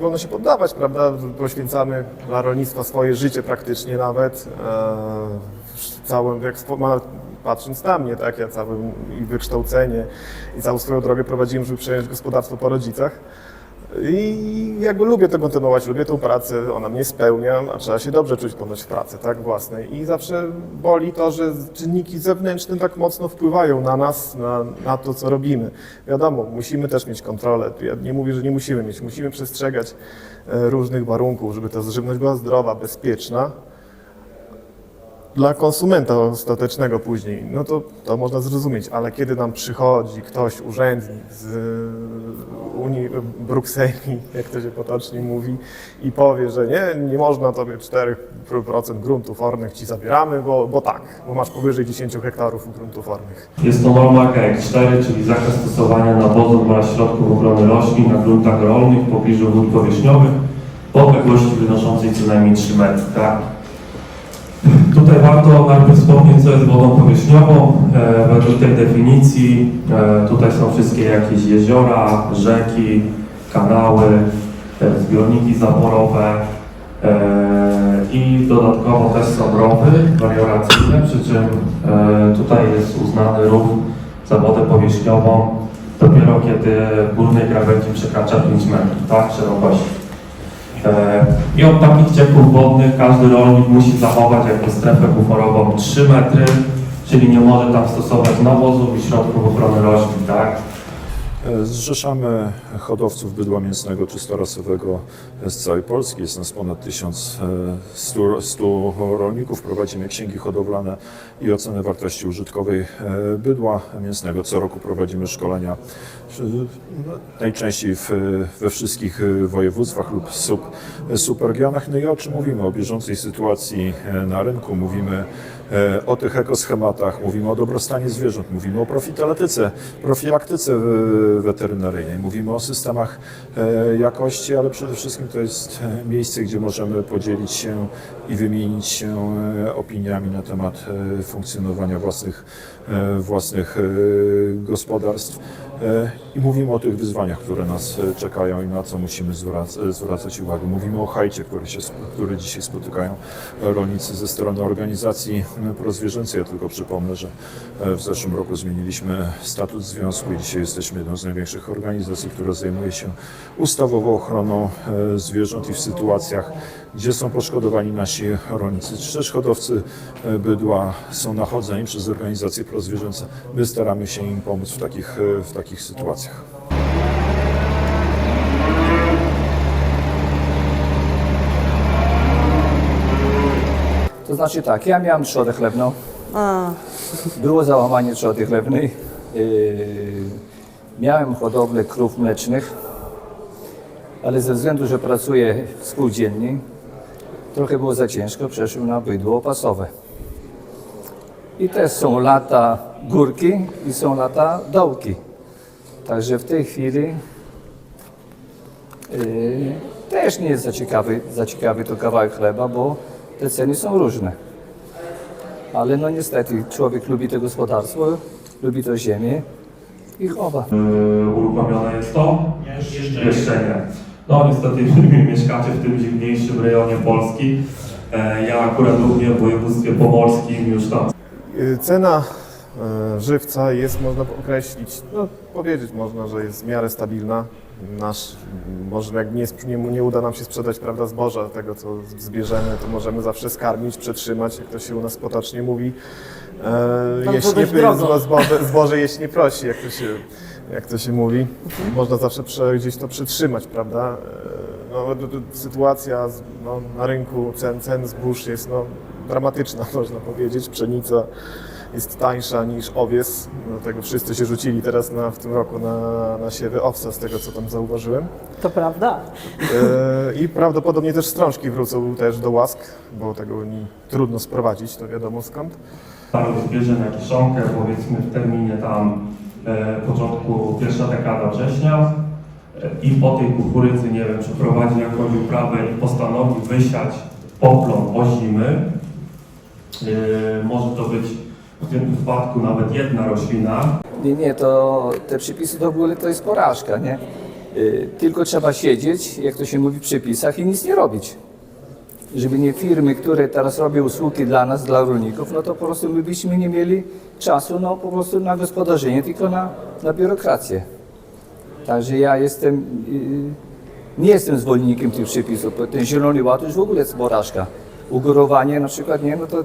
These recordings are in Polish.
wolno się poddawać, prawda? Poświęcamy dla rolnictwa swoje życie praktycznie nawet. E, całym, jak patrząc na mnie, tak, ja całe i wykształcenie i całą swoją drogę prowadziłem, żeby przejąć gospodarstwo po rodzicach. I jakby lubię to kontynuować, lubię tą pracę, ona mnie spełnia, a trzeba się dobrze czuć ponoć w pracy, tak, własnej. I zawsze boli to, że czynniki zewnętrzne tak mocno wpływają na nas, na, na to, co robimy. Wiadomo, musimy też mieć kontrolę. Ja nie mówię, że nie musimy mieć, musimy przestrzegać e, różnych warunków, żeby ta żywność była zdrowa, bezpieczna. Dla konsumenta ostatecznego później, no to, to można zrozumieć, ale kiedy nam przychodzi ktoś, urzędnik z e, Unii Brukseli, jak to się potocznie mówi, i powie, że nie, nie można tobie 4% gruntów ornych ci zabieramy, bo, bo tak, bo masz powyżej 10 hektarów gruntów ornych. Jest to norma KX4, czyli zakaz stosowania nawozów oraz środków ochrony roślin na gruntach rolnych w pobliżu wód powierzchniowych po odległości wynoszącej co najmniej 3 metry. Tutaj warto najpierw wspomnieć, co jest wodą powierzchniową. E, według tej definicji e, tutaj są wszystkie jakieś jeziora, rzeki, kanały, e, zbiorniki zaporowe i dodatkowo też są rowy melioracyjne, przy czym tutaj jest uznany rów za wodę powierzchniową dopiero kiedy górnej krawędzi przekracza 5 metrów, tak, szerokości. E, I od takich cieków wodnych każdy rolnik musi zachować jako strefę buforową 3 metry, czyli nie może tam stosować nawozów i środków ochrony roślin, tak? E, Zrzeszamy hodowców bydła mięsnego czystorasowego z całej Polski. Jest nas ponad 1100 100 rolników. Prowadzimy księgi hodowlane i ocenę wartości użytkowej e, bydła mięsnego. Co roku prowadzimy szkolenia e, najczęściej w, we wszystkich e, województwach lub sub. No i o czym mówimy? O bieżącej sytuacji na rynku, mówimy o tych ekoschematach, mówimy o dobrostanie zwierząt, mówimy o profilaktyce, profilaktyce weterynaryjnej, mówimy o systemach jakości, ale przede wszystkim to jest miejsce, gdzie możemy podzielić się i wymienić się e, opiniami na temat e, funkcjonowania własnych, e, własnych gospodarstw. E, I mówimy o tych wyzwaniach, które nas e, czekają i na co musimy zwrac- zwracać uwagę. Mówimy o hajcie, który, się, który dzisiaj spotykają rolnicy ze strony organizacji e, prozwierzęcej. Ja tylko przypomnę, że e, w zeszłym roku zmieniliśmy statut związku i dzisiaj jesteśmy jedną z największych organizacji, która zajmuje się ustawową ochroną e, zwierząt i w sytuacjach, gdzie są poszkodowani nasi rolnicy, czy też hodowcy e, bydła są nachodzeni przez organizacje prozwierzęce. My staramy się im pomóc w takich, e, w takich sytuacjach. To znaczy tak, ja miałem trzodę chlebną. Było załamanie trzody chlebnej. Yy, miałem hodowlę krów mlecznych, ale ze względu, że pracuję w spółdzielni, trochę było za ciężko, przeszłem na bydło opasowe. I też są lata górki i są lata dołki. Także w tej chwili yy, też nie jest za ciekawy, za ciekawy to kawałek chleba, bo te ceny są różne. Ale no niestety człowiek lubi to gospodarstwo, lubi to ziemię i chowa. Yy, uruchomione jest to? Jeszcze nie. No niestety mieszkacie w tym zimniejszym rejonie Polski. E, Ja akurat również w województwie pomorskim już tam Y, Cena żywca jest, można określić, no powiedzieć można, że jest w miarę stabilna. Nasz, może jak nie, nie, nie uda nam się sprzedać prawda, zboża, tego co zbierzemy, to możemy zawsze skarmić, przetrzymać, jak to się u nas potocznie mówi. E, jeśli nie, zboże, zboże jeśli nie prosi, jak to się, jak to się mówi. Można zawsze prze, gdzieś to przytrzymać, prawda? E, No, sytuacja no, na rynku cen, cen zbóż jest no, dramatyczna, można powiedzieć. Pszenica jest tańsza niż owies, dlatego wszyscy się rzucili teraz na, w tym roku na, na siewy owsa, z tego co tam zauważyłem. To prawda. E, I prawdopodobnie też strążki wrócą też do łask, bo tego nie, trudno sprowadzić, to wiadomo skąd. tam zbierze na kiszonkę, powiedzmy w terminie tam e, początku pierwsza dekada września e, i po tej kukurydzy, nie wiem, przeprowadzi jakąś uprawę i postanowi wysiać poplon ozimy. E, może to być w tym wypadku nawet jedna roślina, Nie, nie, to te przepisy to w ogóle to jest porażka, nie? Y, Tylko trzeba siedzieć, jak to się mówi w przepisach i nic nie robić. Żeby nie firmy, które teraz robią usługi dla nas, dla rolników, no to po prostu my byśmy nie mieli czasu no, po prostu na gospodarzenie, tylko na, na biurokrację. Także ja jestem, y, nie jestem zwolennikiem tych przepisów, ten zielony ład już w ogóle jest porażka. Ugorowanie na przykład, nie, no to,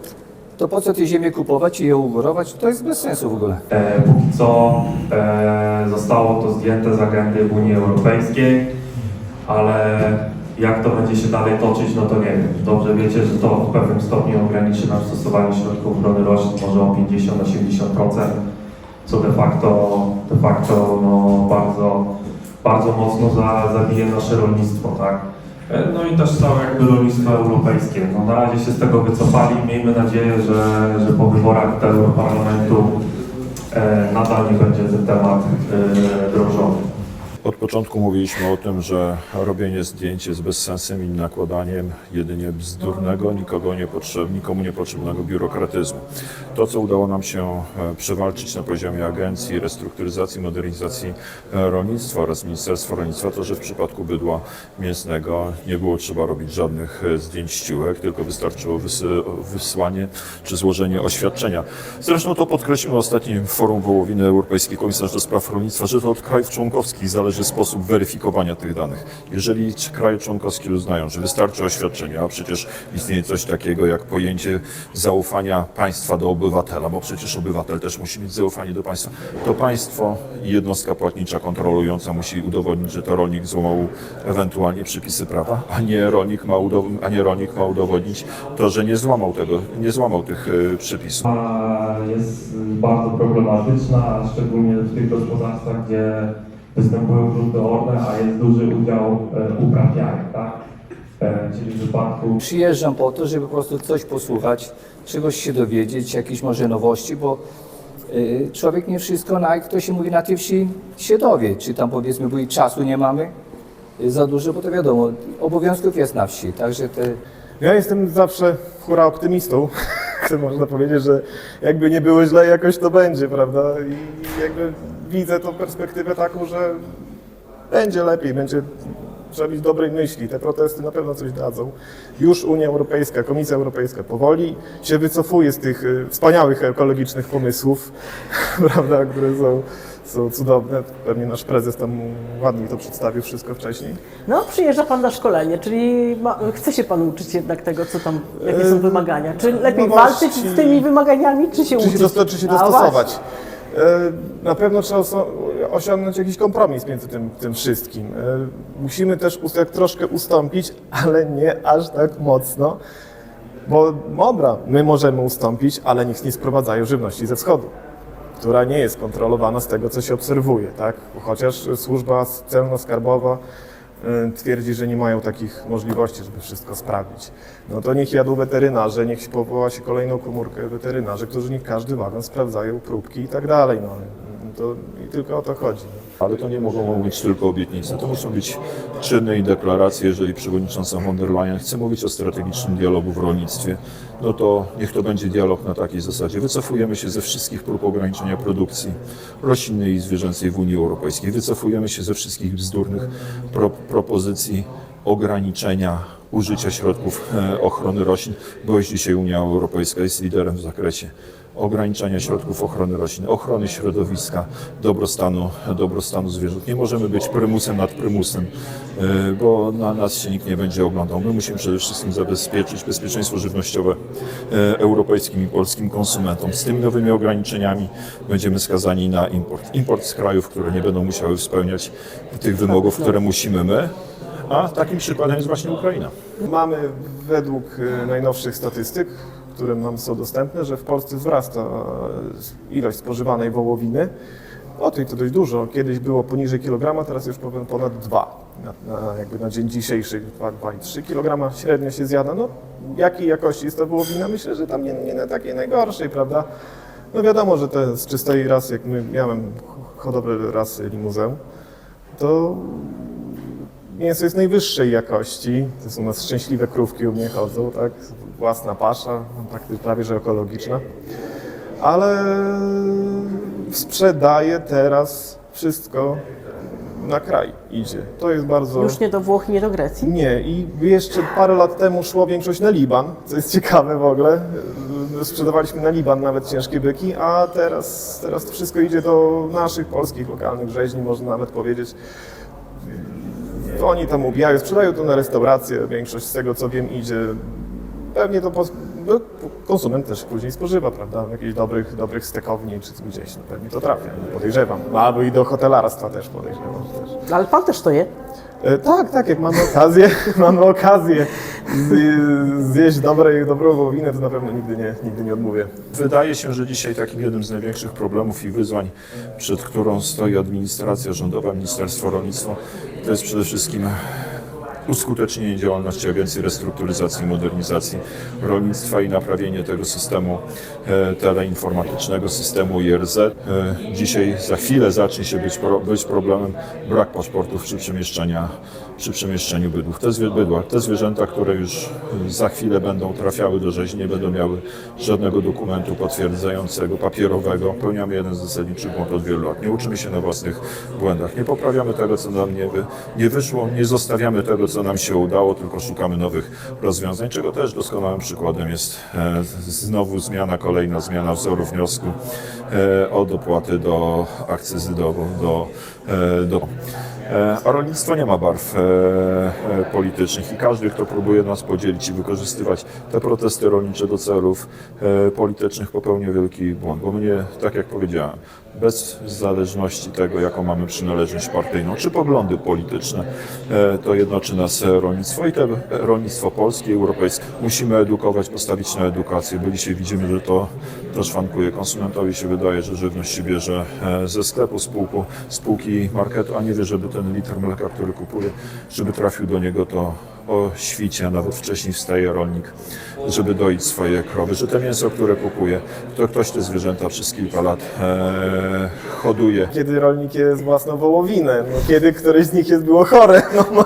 to po co te ziemię kupować i je ugorować, to jest bez sensu w ogóle. E, póki co e, zostało to zdjęte z agendy Unii Europejskiej, ale jak to będzie się dalej toczyć, no to nie wiem. Dobrze wiecie, że to w pewnym stopniu ograniczy nam stosowanie środków ochrony roślin może o 50-80%, co de facto, de facto no, bardzo, bardzo mocno za, zabije nasze rolnictwo, tak? E, No i też całe jakby rolnictwo europejskie. No, na razie się z tego wycofali. Miejmy nadzieję, że, że po wyborach do Europarlamentu e, nadal nie będzie ten temat e, drążony. Od początku mówiliśmy o tym, że robienie zdjęć jest bezsensem i nakładaniem jedynie bzdurnego, nikogo niepotrzeb, nikomu niepotrzebnego biurokratyzmu. To, co udało nam się e, przewalczyć na poziomie Agencji Restrukturyzacji i Modernizacji e, Rolnictwa oraz Ministerstwa Rolnictwa, to, że w przypadku bydła mięsnego nie było trzeba robić żadnych e, zdjęć ściółek, tylko wystarczyło wysłanie czy złożenie oświadczenia. Zresztą to podkreślił na ostatnim forum wołowiny Europejski Komisarz do Spraw Rolnictwa, że to od krajów członkowskich zależy sposób weryfikowania tych danych. Jeżeli kraje członkowskie uznają, że wystarczy oświadczenie, a przecież istnieje coś takiego jak pojęcie zaufania państwa do obywatela, bo przecież obywatel też musi mieć zaufanie do państwa, to państwo i jednostka płatnicza kontrolująca musi udowodnić, że to rolnik złamał ewentualnie przepisy prawa, a nie rolnik ma, udow- a nie rolnik ma udowodnić to, że nie złamał tego, nie złamał tych e, przepisów. Jest bardzo problematyczna, szczególnie w tych gospodarstwach, gdzie występują grunty orne, a jest duży udział e, uprawiania, tak? E, Czyli w wypadku Przyjeżdżam po to, żeby po prostu coś posłuchać, czegoś się dowiedzieć, jakieś może nowości, bo y, człowiek nie wszystko, na, jak to się mówi na tej wsi, się dowie. Czy tam powiedzmy, bo i czasu nie mamy za dużo, bo to wiadomo, obowiązków jest na wsi, także te Ja jestem zawsze hura optymistą. Chcę można powiedzieć, że jakby nie było źle, jakoś to będzie, prawda? I jakby widzę tą perspektywę taką, że będzie lepiej, będzie trzeba mieć dobrej myśli. Te protesty na pewno coś dadzą. Już Unia Europejska, Komisja Europejska powoli się wycofuje z tych y, wspaniałych ekologicznych pomysłów, prawda, które są, są cudowne. Pewnie nasz prezes tam ładnie to przedstawił wszystko wcześniej. No, przyjeżdża Pan na szkolenie, czyli ma, chce się Pan uczyć jednak tego, co tam, jakie są wymagania. Czy lepiej nowości- walczyć z tymi wymaganiami, czy się Czy się, uczyć? dosto, czy się dostosować? E, Na pewno trzeba osiągnąć jakiś kompromis między tym, tym wszystkim. E, Musimy też tak troszkę ustąpić, ale nie aż tak mocno, bo dobra, my możemy ustąpić, ale niech nie sprowadzają żywności ze wschodu, która nie jest kontrolowana z tego, co się obserwuje, tak? Chociaż służba celno-skarbowa e, twierdzi, że nie mają takich możliwości, żeby wszystko sprawdzić. No to niech jadą weterynarze, niech się powoła się kolejną komórkę weterynarzy, którzy niech każdy wagon sprawdzają próbki i tak dalej. No, to, I tylko o to chodzi. Ale to nie mogą być tylko obietnice. To muszą być czyny i deklaracje. Jeżeli przewodnicząca von der Leyen chce mówić o strategicznym dialogu w rolnictwie, no to niech to będzie dialog na takiej zasadzie. Wycofujemy się ze wszystkich prób ograniczenia produkcji roślinnej i zwierzęcej w Unii Europejskiej. Wycofujemy się ze wszystkich bzdurnych pro, propozycji ograniczenia użycia środków e, ochrony roślin, bo już dzisiaj Unia Europejska jest liderem w zakresie ograniczania środków ochrony roślin, ochrony środowiska, dobrostanu, dobrostanu zwierząt. Nie możemy być prymusem nad prymusem, e, bo na nas się nikt nie będzie oglądał. My musimy przede wszystkim zabezpieczyć bezpieczeństwo żywnościowe e, europejskim i polskim konsumentom. Z tymi nowymi ograniczeniami będziemy skazani na import. Import z krajów, które nie będą musiały spełniać tych wymogów, które musimy my, a takim przykładem jest właśnie Ukraina. Mamy według e, najnowszych statystyk, które nam są dostępne, że w Polsce wzrasta e, ilość spożywanej wołowiny. O tej to dość dużo. Kiedyś było poniżej kilograma, teraz już powiem ponad 2. Na, na, jakby na dzień dzisiejszy 2,3 kg średnio się zjada. No, jakiej jakości jest ta wołowina? Myślę, że tam nie, nie na takiej najgorszej, prawda? No wiadomo, że te z czystej rasy, jak my miałem hodowlę rasy limuzę, to mięso jest najwyższej jakości. To są u nas szczęśliwe krówki u mnie chodzą, tak? Własna pasza, praktycznie prawie że ekologiczna. Ale sprzedaję teraz wszystko na kraj idzie. To jest bardzo... Już nie do Włoch, nie do Grecji. Nie, i jeszcze parę lat temu szło większość na Liban, co jest ciekawe w ogóle. Sprzedawaliśmy na Liban nawet ciężkie byki, a teraz, teraz to wszystko idzie do naszych polskich lokalnych rzeźni, można nawet powiedzieć. Oni tam ubijają, sprzedają to na restaurację, większość z tego co wiem idzie. Pewnie to pos- no, konsument też później spożywa, prawda, w jakichś dobrych, dobrych stekowni czy gdzieś, no pewnie to trafia, no, podejrzewam. Albo i do hotelarstwa też podejrzewam. Też. Ale pan też to je. E, Tak, tak, jak mamy okazję, mamy okazję zjeść dobre, dobrą wołowinę, to na pewno nigdy nie, nigdy nie odmówię. Wydaje się, że dzisiaj takim jednym z największych problemów i wyzwań, przed którą stoi administracja rządowa, Ministerstwo Rolnictwa, to jest przede wszystkim uskutecznienie działalności Agencji Restrukturyzacji i Modernizacji Rolnictwa i naprawienie tego systemu e, teleinformatycznego, systemu IRZ. E, dzisiaj za chwilę zacznie się być, być problemem brak paszportów przy, przemieszczania, przy przemieszczaniu bydłów. Te, bydła, te zwierzęta, które już e, za chwilę będą trafiały do rzezi, nie będą miały żadnego dokumentu potwierdzającego, papierowego. Pełniamy jeden z zasadniczych błędów od wielu lat. Nie uczymy się na własnych błędach. Nie poprawiamy tego, co nam nie, nie wyszło, nie zostawiamy tego, co nam się udało, tylko szukamy nowych rozwiązań, czego też doskonałym przykładem jest e, znowu zmiana, kolejna zmiana wzoru wniosku e, od opłaty do akcyzy do, do, e, do A rolnictwo nie ma barw e, e, politycznych i każdy, kto próbuje nas podzielić i wykorzystywać te protesty rolnicze do celów e, politycznych, popełnia wielki błąd. Bo mnie, tak jak powiedziałem, bez zależności tego, jaką mamy przynależność partyjną czy poglądy polityczne, e, to jednoczy nas e, rolnictwo i te rolnictwo polskie, europejskie. Musimy edukować, postawić na edukację, bo dzisiaj widzimy, że to, to szwankuje. Konsumentowi się wydaje, że żywność się bierze e, ze sklepu, spółku, spółki marketu, a nie wie, żeby ten litr mleka, który kupuje, żeby trafił do niego to o świcie, nawet wcześniej wstaje rolnik, żeby doić swoje krowy, że te mięso, które kupuje, to ktoś te zwierzęta przez kilka lat e, hoduje. Kiedy rolnik jest własną wołowinę, no, kiedy któreś z nich jest było chore. No.